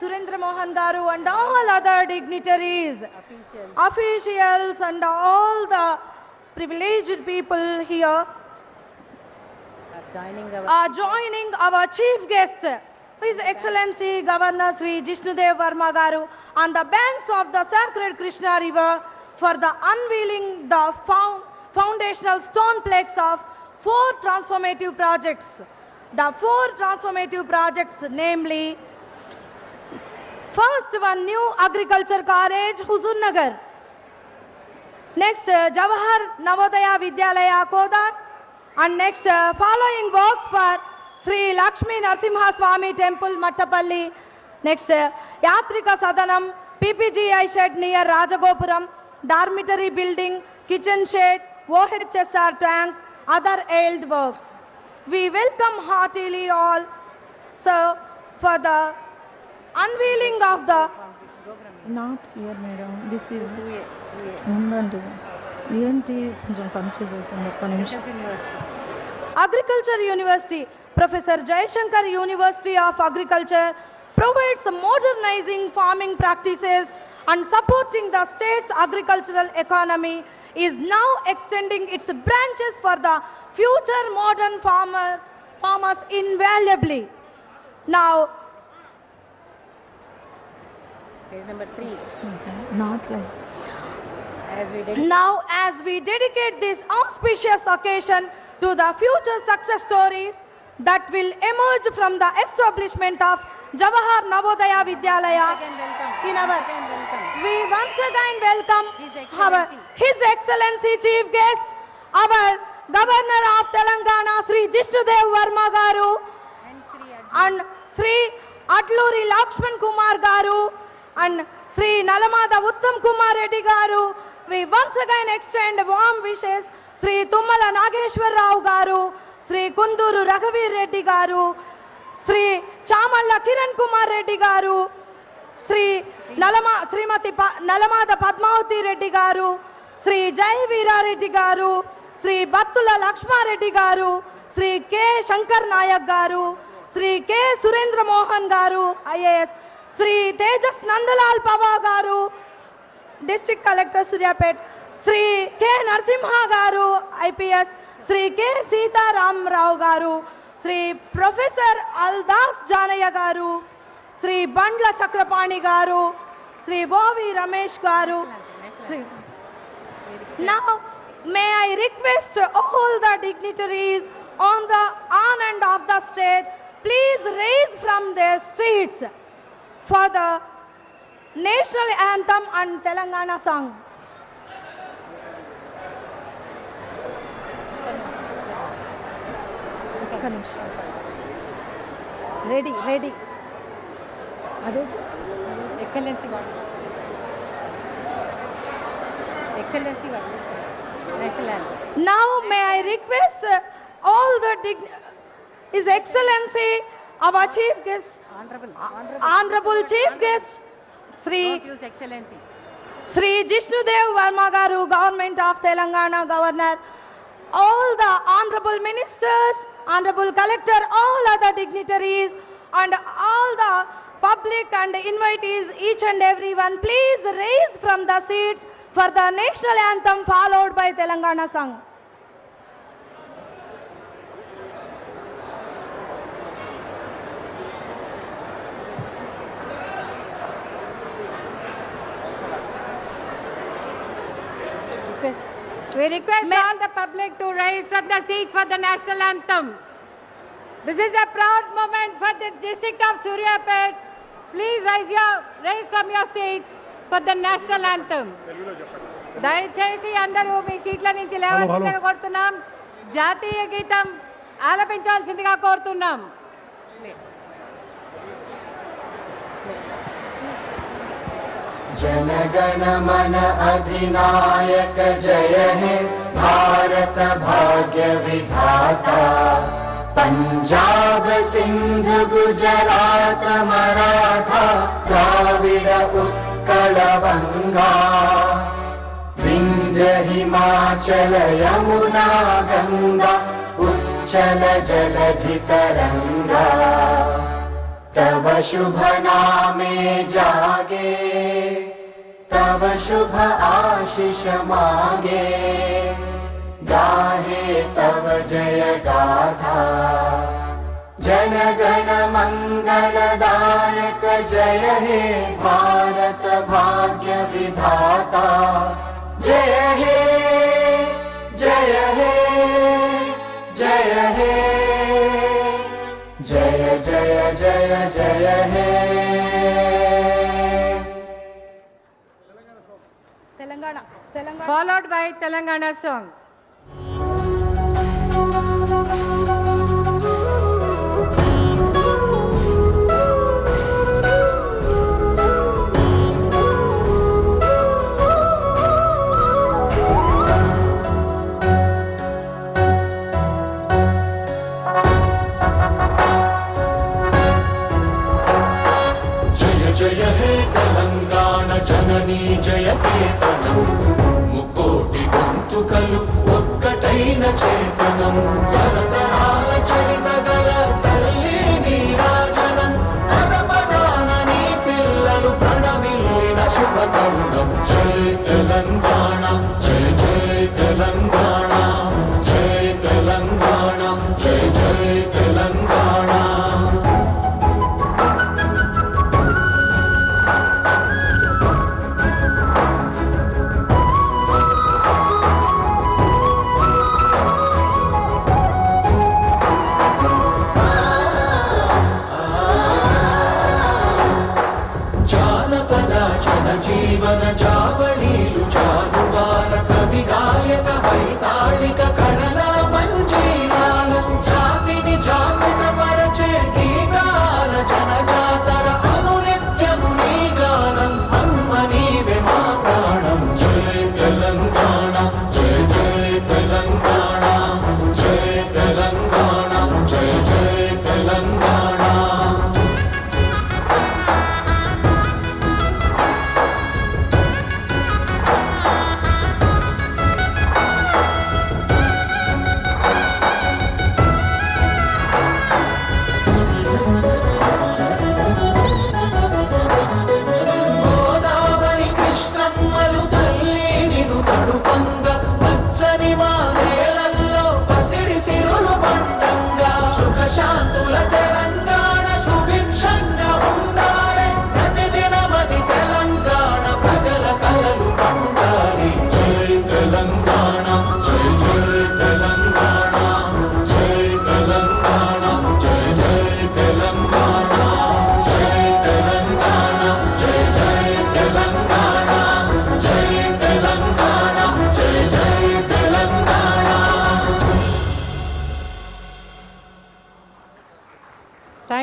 Surendra Mohan Garu and all other dignitaries, officials officials and all the privileged people here are joining our are joining our chief guest, His Excellency Governor Sri Jishnudev Verma Garu on the banks of the sacred Krishna River for the unveiling the found, foundational stone plaques of four transformative projects. The four transformative projects namely First one, new agriculture college, Huzur Nagar. Next, uh, Jawahar Navodaya Vidyalaya Kodar. And next, uh, following works for Sri Lakshmi Narasimha Swami Temple, Mattapalli. Next, uh, Yatrika Sadanam, PPGI shed near Rajagopuram, dormitory building, kitchen shed, OHSR tank, other ailed works. We welcome heartily all, sir, for the unveiling of the not year madam this is 2A, 2A. ఉందండి ఏంటి కొంచెం confuse అవుతుంది ఒక్క నిమిషం Agriculture University. Agriculture University, Professor Jayashankar University of Agriculture provides modernizing farming practices and supporting the state's agricultural economy is now extending its branches for the future modern farmer, farmers invaluably. Now, Page number 3. Not like. As we. Now, as we dedicate this auspicious occasion to the future success stories that will emerge from the establishment of Jawahar Navodaya Vidyalaya. Again, welcome. Again, welcome. We once again welcome His Excellency, our, His Excellency Chief Guest, our Governor of Telangana, Sri Jishnudev Varma Garu, and Sri Adluri Lakshman Kumar Garu, and Shri Nalamada Uttam Kumar Reddy garu once again extend warm wishes Shri Tummala Nageswara Rao garu Shri Kunduru రఘువీర్ Reddy గారు శ్రీ చామళ్ళ కిరణ్ కుమార్ రెడ్డి గారు శ్రీ నలమా శ్రీమతి నలమాద పద్మావతి రెడ్డి గారు శ్రీ జై వీరారెడ్డి గారు శ్రీ బత్తుల లక్ష్మారెడ్డి గారు Shri K Shankar Naik గారు Shri K Surendra Mohan garu IAS Shri Tejas Nandlal Pawar garu district collector Suryapet Shri K Narasimha garu IPS Shri K Sitarama Rao గారు Shri professor Aldas Janaiah గారు శ్రీ బండ్ల చక్రపాణి గారు Shri O V Ramesh garu. Shri Now, may I request all the dignitaries on the on and of the stage, please raise from their seats. for the national anthem and Telangana song. Ready, ready. Excellency Excellency Now may I request all the is Excellency, our chief guest, Honorable. Honorable Chief Guest, Sri Don't use excellency. Sri Jishnudev Verma Garu, Government of Telangana Governor, all the Honorable Ministers, Honorable Collector, all other dignitaries, and all the public and invitees, each and everyone, please raise from the seats for the national anthem followed by request May- all the public to rise from the seats for the national anthem. This is a proud moment for the district of Suryapet. Please rise your rise from your seats for the national anthem. దయచేసి అందరూ మీ సీట్ల నుంచి లేవాల్సిందిగా కోరుతున్నాం జాతీయ గీతం ఆలపించాల్సిందిగా కోరుతున్నాం जनगणमन अधिनायक जय हे भारत भाग्य विधाता। पञ्जाब सिन्ध गुजरात मराठा द्राविड उत्कलवङ्गा गङ्गा हिमाचल यमुना गङ्गा उच्चल जलधितरङ्गा तव शुभ नामे जागे तव शुभ आशिष मागे। गाहे तव जय गाथा जन गण मङ्गलदायक जय हे भारत भाग्य विधाता। जय हे जय हे जय हे జయ జయ జయ హే. Telangana followed by Telangana song జననీ జయ ముకోటి గొంతుకలు ఒక్కటైన చేతనం. जीवन जावण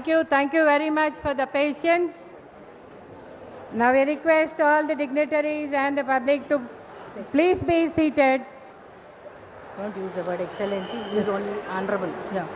Thank you, thank you very much for the patience. Now we request all the dignitaries and the public to please be seated. Don't use the word excellency, use only honorable. Yeah.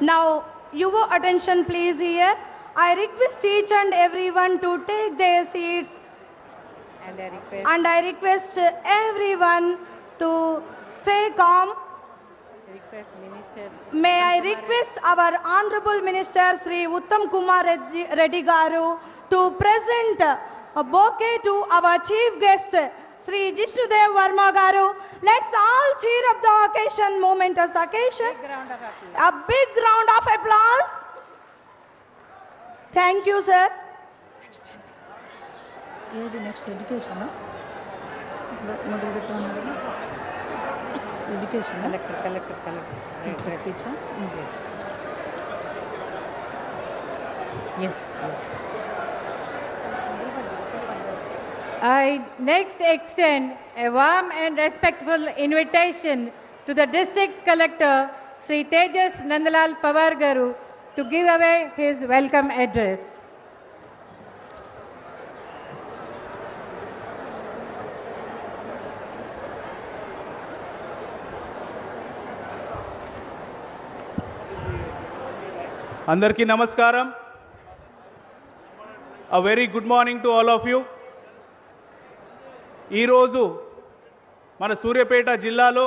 Now, your attention please here. I request each and everyone to take their seats And I request, and I request everyone to stay calm. May I request our Honorable Minister Sri Uttam Kumar Reddy Garu to present a bouquet to our chief guest Sri Jishnu Dev Varma Garu. Let's all cheer up the occasion, momentous occasion. A big round of applause. Thank you, sir. Next, education. Next education. education. Mm, yes. Yes, yes. I next extend a warm and respectful invitation to the district collector, Sri Tejas Nandalal Pavargaru, to give away his welcome address. అందరికీ నమస్కారం. A very good morning to all of you ఈరోజు మన సూర్యాపేట జిల్లాలో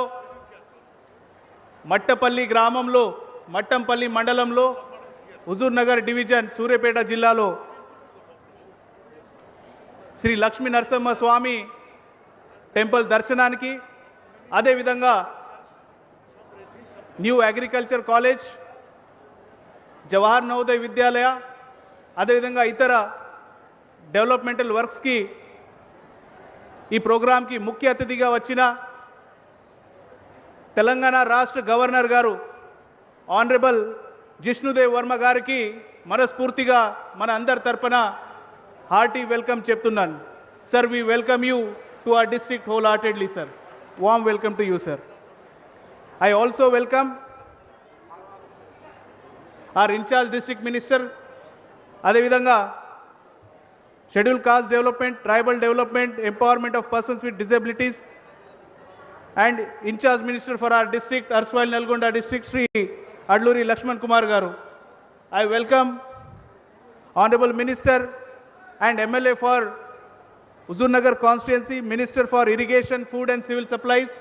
మట్టపల్లి గ్రామంలో మట్టంపల్లి మండలంలో Huzur Nagar division Suryapet జిల్లాలో Shri Lakshmi Narasimha Swamy temple దర్శనానికి అదేవిధంగా new agriculture college Jawahar Navodaya Vidyalaya అదేవిధంగా ఇతర డెవలప్మెంటల్ వర్క్స్కి ఈ ప్రోగ్రాంకి ముఖ్య అతిథిగా వచ్చిన తెలంగాణ రాష్ట్ర గవర్నర్ గారు ఆనరబుల్ జిష్ణుదేవ్ వర్మ గారికి మనస్ఫూర్తిగా మన అందరి తరపున హార్టీ వెల్కమ్ చెప్తున్నాను. Sir we welcome you to our district whole heartedly sir. Warm welcome to you sir. I also welcome our in charge district minister. అదేవిధంగా schedule caste development tribal development empowerment of persons with disabilities and in charge minister for our district erstwhile Nalgonda district Shri Adluri Lakshman Kumar garu. I welcome honourable minister and MLA for Huzurnagar constituency minister for irrigation food and civil supplies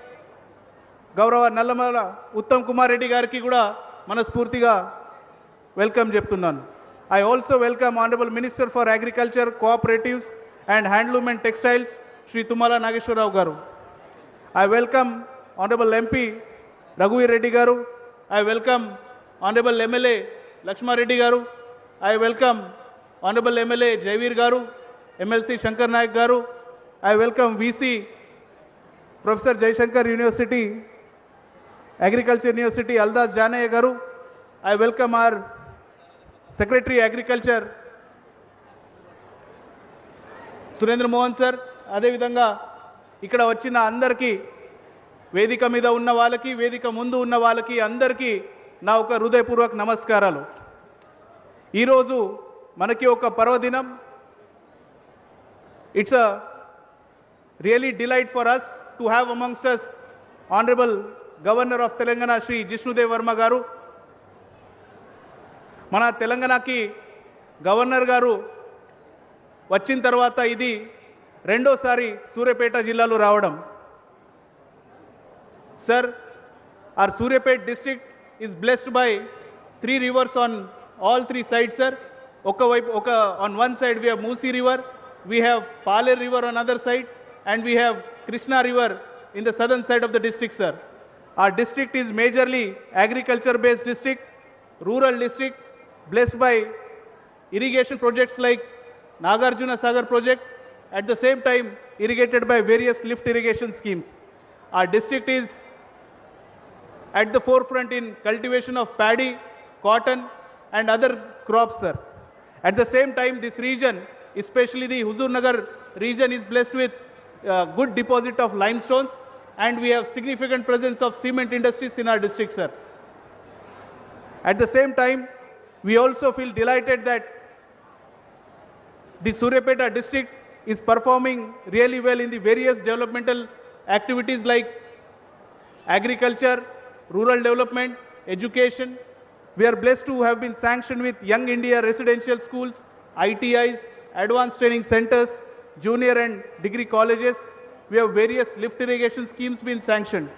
గౌరవ నల్లమల ఉత్తమ్ కుమార్ రెడ్డి గారికి కూడా మనస్ఫూర్తిగా welcome చెప్తున్నాను. I also welcome honourable minister for agriculture cooperatives and handloom and textiles Shri Tummala Nageswara Rao garu I welcome honourable MP రఘువీర్ Reddy garu I welcome honourable MLA Lakshma Reddy garu I welcome honourable MLA Jayaveer garu MLC Shankar Naik garu I welcome VC professor Jayashankar university agriculture university Aldas Janaiah garu I welcome our secretary agriculture. Surendra Mohan sir అదేవిధంగా ఇక్కడ వచ్చిన అందరికీ వేదిక మీద ఉన్న వాళ్ళకి వేదిక ముందు ఉన్న వాళ్ళకి అందరికీ నా ఒక హృదయపూర్వక నమస్కారాలు. ఈరోజు మనకి ఒక పర్వదినం. It's a really delight for us to have amongst us honourable governor of Telangana Shri Jishnu Dev Varma garu. మన తెలంగాణకి గవర్నర్ గారు వచ్చిన తర్వాత ఇది రెండోసారి సూర్యాపేట జిల్లాలో రావడం. Sir our Suryapet district is blessed by three rivers on all three sides sir ఒకవైపు ఒక on one side we have Musi river we have Paleru river on other side and we have Krishna river in the southern side of the district sir Our district is majorly agriculture-based district, rural district, blessed by irrigation projects like Nagarjuna Sagar project, at the same time irrigated by various lift irrigation schemes. Our district is at the forefront in cultivation of paddy, cotton, and other crops, sir. At the same time, this region, especially the Huzur Nagar region, is blessed with uh, good deposit of limestones, and we have significant presence of cement industries in our district, sir. At the same time, we also feel delighted that the Suryapeta district is performing really well in the various developmental activities like agriculture, rural development, education. We are blessed to have been sanctioned with Young India residential schools, ITIs, advanced training centers, junior and degree colleges. We have various lift irrigation schemes been sanctioned.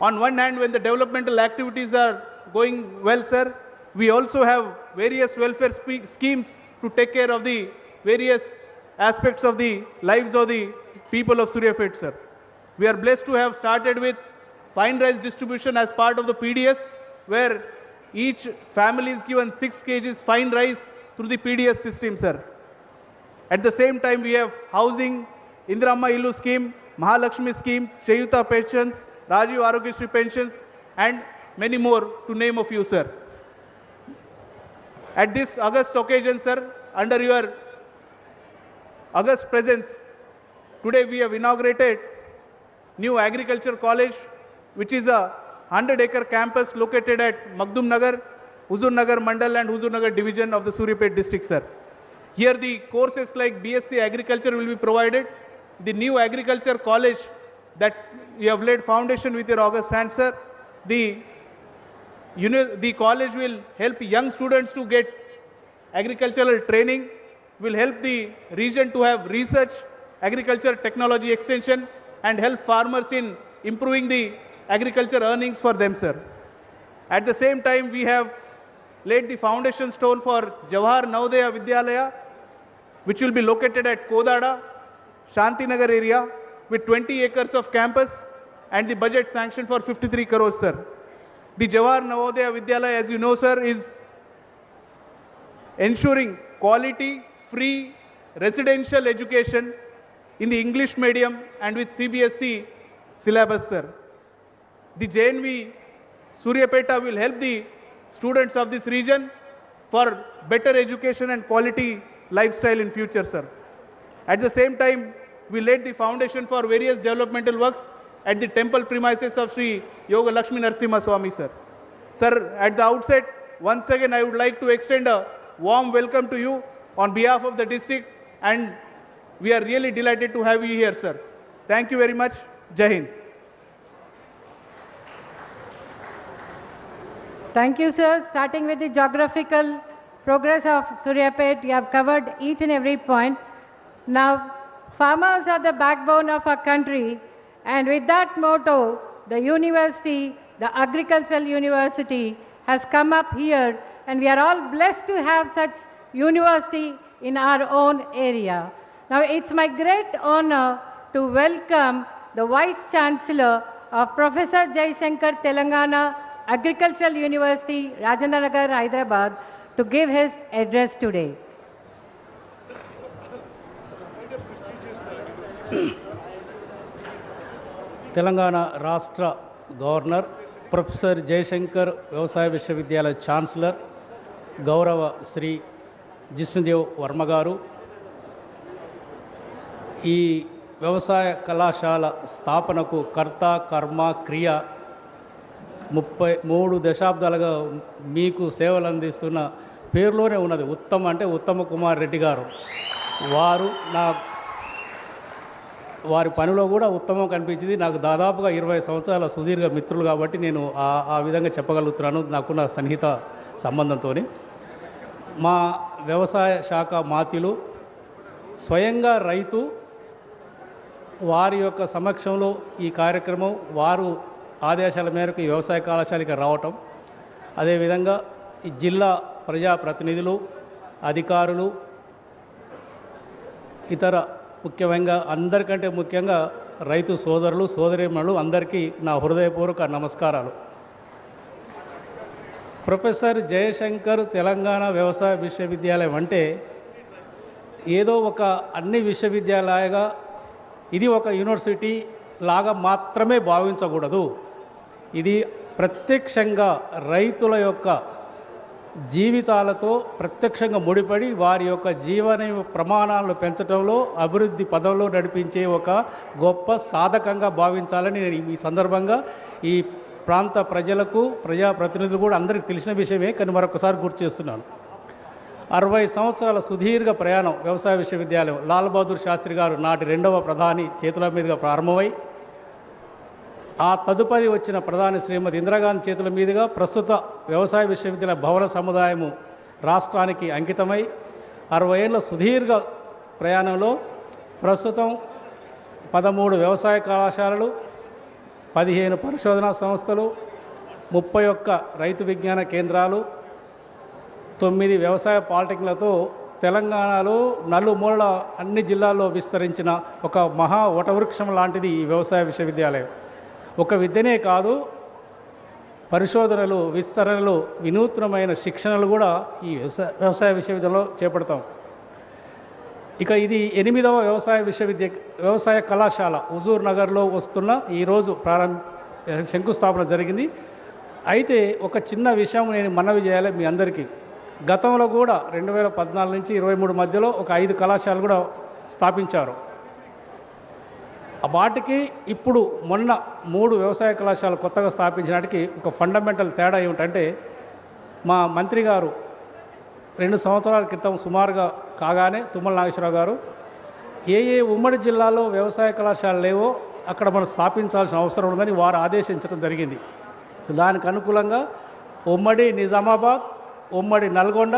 On one hand, when the developmental activities are going well, sir, we also have various welfare schemes to take care of the various aspects of the lives of the people of Suryapet, sir. We are blessed to have started with fine rice distribution as part of the PDS, where each family is given 6 kgs fine rice through the PDS system, sir. At the same time, we have housing, Indramma Illu scheme, Mahalakshmi scheme, Chayuta pensions, Rajiv Arogyasri pensions, and many more to name a few, sir. At this August occasion, sir, under your August presence, today we have inaugurated new agriculture college, which is a 100 acre campus located at Magdum Nagar, Huzur Nagar Mandal and Huzur Nagar division of the Suryapet district, sir. Here the courses like BSc agriculture will be provided. The new agriculture college that you have laid foundation with your August hand, sir. The, uni- the college will help young students to get agricultural training, will help the region to have research, agriculture technology extension, and help farmers in improving the agriculture earnings for them, sir. At the same time, we have laid the foundation stone for Jawahar Navodaya Vidyalaya, which will be located at Kodada, Shantinagar area, with 20 acres of campus and the budget sanctioned for 53 crores, sir. The Jawahar Navodaya Vidyalaya, as you know, sir, is ensuring quality, free, residential education in the English medium and with CBSE syllabus, sir. The JNV Suryapeta will help the students of this region for better education and quality lifestyle in future, sir. At the same time, we laid the foundation for various developmental works at the temple premises of Sri Yoga Lakshmi Narasimha Swami, sir. Sir, at the outset, once again, I would like to extend a warm welcome to you on behalf of the district and we are really delighted to have you here, sir. Thank you very much. Jai Hind. Thank you, sir. Starting with the geographical progress of Suryapet, you have covered each and every point. Now, farmers are the backbone of our country, and with that motto, the university, the agricultural university, has come up here, and we are all blessed to have such university in our own area. Now, it's my great honor to welcome the Vice Chancellor of Professor Jaishankar Telangana Agricultural University, Rajendra Nagar, Hyderabad, to give his address today. Telangana రాష్ట్ర governor professor Jayashankar వ్యవసాయ విశ్వవిద్యాలయ chancellor గౌరవ శ్రీ జిష్ణుదేవ్ వర్మ గారు. ఈ వ్యవసాయ కళాశాల స్థాపనకు కర్త కర్మ క్రియ ముప్పై మూడు దశాబ్దాలుగా మీకు సేవలు అందిస్తున్న పేరులోనే ఉన్నది. ఉత్తమ్ అంటే ఉత్తమ కుమార్ రెడ్డి గారు. వారు నా వారి పనిలో కూడా ఉత్తమం కనిపించింది. నాకు దాదాపుగా ఇరవై సంవత్సరాల సుదీర్ఘ మిత్రులు కాబట్టి నేను ఆ ఆ విధంగా చెప్పగలుగుతున్నాను నాకున్న సన్నిహిత సంబంధంతో మా వ్యవసాయ శాఖ మాతిలు స్వయంగా రైతు వారి యొక్క సమక్షంలో ఈ కార్యక్రమం వారు ఆదేశాల మేరకు వ్యవసాయ కళాశాలకి రావటం. అదేవిధంగా ఈ జిల్లా ప్రజాప్రతినిధులు అధికారులు ఇతర ముఖ్యంగా అందరికంటే ముఖ్యంగా రైతు సోదరులు సోదరిమణులు అందరికీ నా హృదయపూర్వక నమస్కారాలు. ప్రొఫెసర్ జయశంకర్ తెలంగాణ వ్యవసాయ విశ్వవిద్యాలయం అంటే ఏదో ఒక అన్ని విశ్వవిద్యాలయగా ఇది ఒక యూనివర్సిటీ లాగా మాత్రమే భావించకూడదు. ఇది ప్రత్యక్షంగా రైతుల యొక్క జీవితాలతో ప్రత్యక్షంగా ముడిపడి వారి యొక్క జీవన ప్రమాణాలను పెంచడంలో అభివృద్ధి పదంలో నడిపించే ఒక గొప్ప సాధకంగా భావించాలని నేను ఈ సందర్భంగా ఈ ప్రాంత ప్రజలకు ప్రజాప్రతినిధులు కూడా అందరికీ తెలిసిన విషయమే. కానీ మరొకసారి గుర్తు చేస్తున్నాను. అరవై సంవత్సరాల సుదీర్ఘ ప్రయాణం వ్యవసాయ విశ్వవిద్యాలయం లాల్ బహదూర్ శాస్త్రి గారు నాటి రెండవ ప్రధాని చేతుల మీదుగా ప్రారంభమై ఆ తదుపరి వచ్చిన ప్రధాని శ్రీమతి ఇందిరాగాంధీ చేతుల మీదుగా ప్రస్తుత వ్యవసాయ విశ్వవిద్యాలయ భవన సముదాయము రాష్ట్రానికి అంకితమై అరవై ఏళ్ళ సుదీర్ఘ ప్రయాణంలో ప్రస్తుతం పదమూడు వ్యవసాయ కళాశాలలు పదిహేను పరిశోధనా సంస్థలు ముప్పై ఒక్క రైతు విజ్ఞాన కేంద్రాలు తొమ్మిది వ్యవసాయ పాలిటెక్నిక్లతో తెలంగాణలో నలుమూలల అన్ని జిల్లాల్లో విస్తరించిన ఒక మహా వటవృక్షం లాంటిది ఈ వ్యవసాయ విశ్వవిద్యాలయం. ఒక విద్యనే కాదు పరిశోధనలు విస్తరణలు వినూత్నమైన శిక్షణలు కూడా ఈ వ్యవసాయ వ్యవసాయ విశ్వవిద్యాలయంలో చేపడతాం. ఇక ఇది ఎనిమిదవ వ్యవసాయ విశ్వవిద్య వ్యవసాయ కళాశాల. హుజూర్ నగర్లో వస్తున్న ఈరోజు ప్రారంభ శంకుస్థాపన జరిగింది. అయితే ఒక చిన్న విషయం నేను మనవి చేయాలి మీ అందరికీ. గతంలో కూడా రెండు వేల పద్నాలుగు నుంచి ఇరవై మూడు మధ్యలో ఒక ఐదు కళాశాలలు కూడా స్థాపించారు. వాటికి ఇప్పుడు మొన్న మూడు వ్యవసాయ కళాశాలలు కొత్తగా స్థాపించడానికి ఒక ఫండమెంటల్ తేడా ఏమిటంటే మా మంత్రి గారు రెండు సంవత్సరాల క్రితం సుమారుగా కాగానే తుమ్మల నాగేశ్వరరావు గారు ఏ ఏ ఉమ్మడి జిల్లాలో వ్యవసాయ కళాశాలలు లేవో అక్కడ మనం స్థాపించాల్సిన అవసరం ఉందని వారు ఆదేశించడం జరిగింది. దానికి అనుకూలంగా ఉమ్మడి నిజామాబాద్ ఉమ్మడి నల్గొండ